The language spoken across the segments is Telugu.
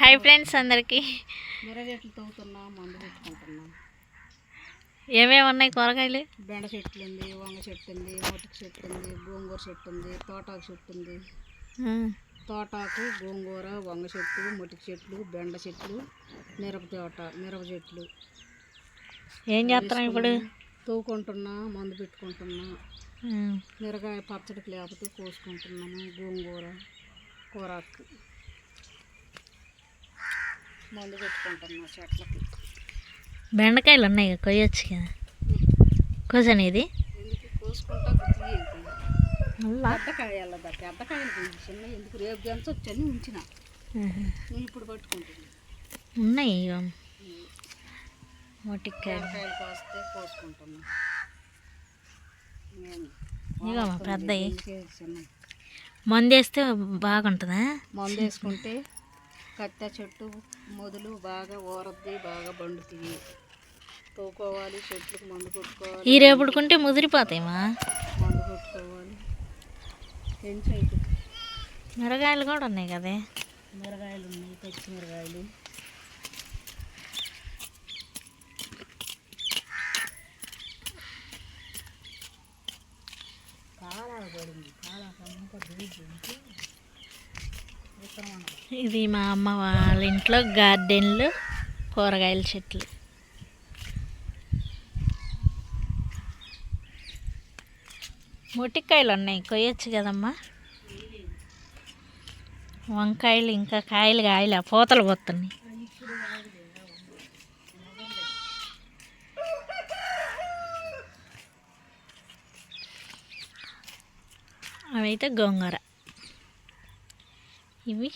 హాయ్ ఫ్రెండ్స్ అందరికీ. తవ్వుతున్నా మందు పెట్టుకుంటున్నా. ఏమేమి ఉన్నాయి కూరగాయలు? బెండ చెట్లు ఉంది వంగ చెట్టు ఉంది మొటికి చెట్టు ఉంది గోంగూర చెట్టు ఉంది తోటాకు చెట్టు ఉంది. తోటాకు గోంగూర వంగ చెట్టు మొటికి చెట్లు బెండ చెట్లు మిరప తోట మిరప చెట్లు. ఏం చేస్తున్నాం ఇప్పుడు? తవ్వుకుంటున్నా మందు పెట్టుకుంటున్నా. మిరగాయ పచ్చడికి లేకపోతే కోసుకుంటున్నాము గోంగూర కూరాకు. మందు పెట్టుకుంటున్నా చెట్లకి. బెండకాయలు ఉన్నాయి కొయ్యొచ్చు కదా. కోసని ఇది కోసుకుంటా పెద్దకాయలు చిన్న ఎందుకు? రేపు ఉంచిన. ఇప్పుడు ఉన్నాయి ఇగో. మొటికాయలు. కాయలు కోస్తే కోసుకుంటున్నా. నేను ఇగో మా పెద్దవి ఎందుకే చిన్న మందు వేస్తే బాగుంటుందా? మందు వేసుకుంటే కత్తె చెట్టు మొదలు బాగా ఊరద్ది బాగా బండుతాయి తోకోవాలి చెట్లకు మందు కొట్టుకోవాలి. ఈ రేపుడుకుంటే ముదిరిపోతాయమ్మా మందు కొట్టుకోవాలి. మిరగాయలు కూడా ఉన్నాయి కదే. మిరగాయలు ఉన్నాయి పచ్చి మిరగాయలు. పడింది అంతా ఇది మా అమ్మ వాళ్ళ ఇంట్లో గార్డెన్లు కూరగాయల చెట్లు. మొటికాయలు ఉన్నాయి కొయ్యొచ్చు కదమ్మా. వంకాయలు ఇంకా కాయలు కాయలు పూతలు పోతున్నాయి. అవైతే గోంగూర. ఇవి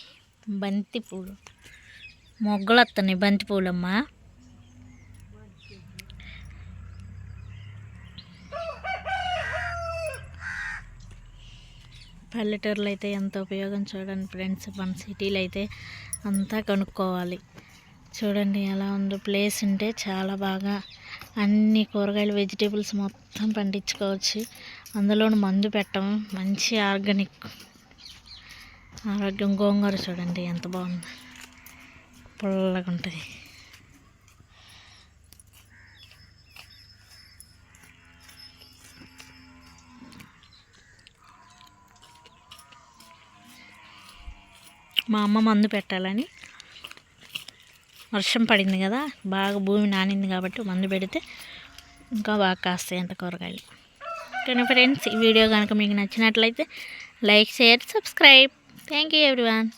బంతిపూలు మొగ్గలు వస్తున్నాయి బంతిపూలమ్మా పల్లెటూరులో అయితే ఎంత ఉపయోగం చూడండి ఫ్రెండ్స్. మన సిటీలో అయితే అంతా కొనుక్కోవాలి. చూడండి ఎలా ఉందో ప్లేస్ ఉంటే చాలా బాగా అన్ని కూరగాయలు వెజిటేబుల్స్ మొత్తం పండించుకోవచ్చు. అందులో మందు పెట్టం. మంచి ఆర్గానిక్ ఆరోగ్యం గోంగూర చూడండి ఎంత బాగుంది. పుల్లగా ఉంటుంది. మా అమ్మ మందు పెట్టాలని. వర్షం పడింది కదా బాగా భూమి నానింది కాబట్టి మందు పెడితే ఇంకా బాగా కాస్తాయి అంట కూరగాయలు. కానీ ఫ్రెండ్స్ ఈ వీడియో కనుక మీకు నచ్చినట్లయితే like share subscribe Thank you everyone.